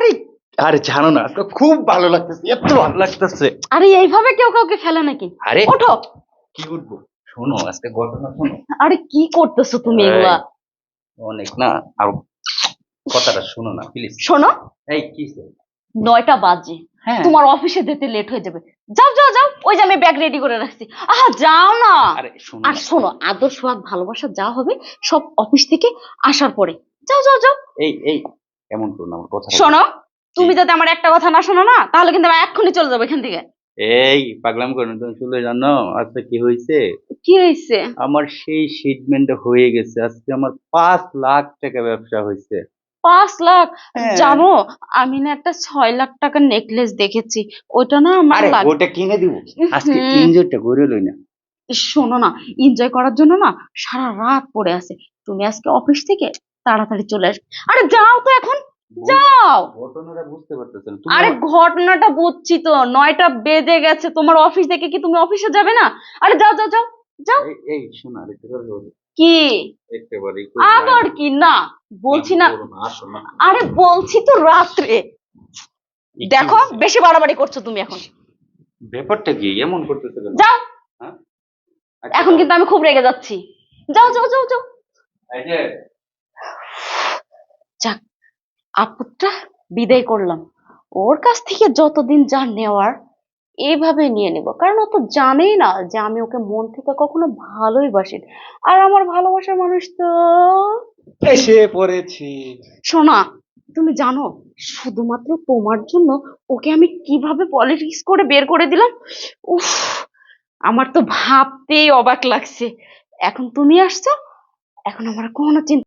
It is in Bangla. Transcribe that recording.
আরে আরে জানো না আজকে খুব ভালো লাগতেছে এত ভালো লাগতেছে। আরে এইভাবে কেউ কাউকে নাকি? আরে ওঠো। কি উঠবো শোনো আজকে ঘটনা শোনো। আরে কি করতেছো তুমি এগুলা? অনেক না আর কথাটা শোনো না প্লিজ শোনো। এই কি নয়টা বাজে। হ্যাঁ। তোমার অফিসে যেতে লেট হয়ে যাবে। যাও যাও যাও ওই যে আমি ব্যাগ রেডি করে রাখছি। আহা যাও না। আরে আর শোনো আদর সোহাগ ভালোবাসা যা হবে সব অফিস থেকে আসার পরে। যাও যাও যাও। এই এই এমন করো না আমার কথা শোনো তুমি যদি আমার একটা কথা না শোনো না তাহলে কিন্তু আমি এক্ষুনি চলে যাব এখান থেকে। এই পাগলাম করো না, তুমি শুনলে জানো আজকে কি হয়েছে? কি হয়েছে? আমার সেই শিটমেন্টটা হয়ে গেছে আজকে আমার পাঁচ লাখ টাকা ব্যবসা হয়েছে। পাঁচ লাখ? হ্যাঁ। জানো আমি না একটা ছয় লাখ টাকার নেকলেস দেখেছি ওটা না আমার আরে ওটা কিনে দিব। আজকে। এনজয়টা করে লই না। শোনো না এনজয় করার জন্য না সারা রাত পড়ে আছে। তুমি আজকে অফিস থেকে তাড়াতাড়ি চলে আসবে আরে যাও তো এখন যাও। ঘটনাটা বুঝতে পারতেছ আরে ঘটনাটা বুঝছি তো নয়টা বেজে গেছে তোমার অফিস থেকে কি তুমি অফিসে যাবে না? আরে যাও যাও যাও যাও। এই শোনা কি? আবার কি? না বলছি না। আরে বলছি তো রাত্রে। দেখো বেশি বাড়াবাড়ি করছ তুমি এখন। ব্যাপারটা কি? এমন করতেছে? যাও। হ্যাঁ? আচ্ছা, এখন কিন্তু আমি খুব রেগে যাচ্ছি। যাও যাও যাও যাও। এই যে, যাক আপদটা বিদায় করলাম। ওর কাছ থেকে যতদিন যা নেওয়ার এইভাবে নিয়ে নেব। কারণ ও তো জানেই না যে আমি ওকে মন থেকে কখনো ভালোই বাসি। আর আমার ভালোবাসার মানুষ তো এসে পড়েছি। শোনা তুমি জানো শুধুমাত্র তোমার জন্য ওকে আমি কীভাবে পলিটিক্স করে বের করে দিলাম? উফ আমার তো ভাবতেই অবাক লাগছে। এখন তুমি আসছো এখন আমার কোনো চিন্তা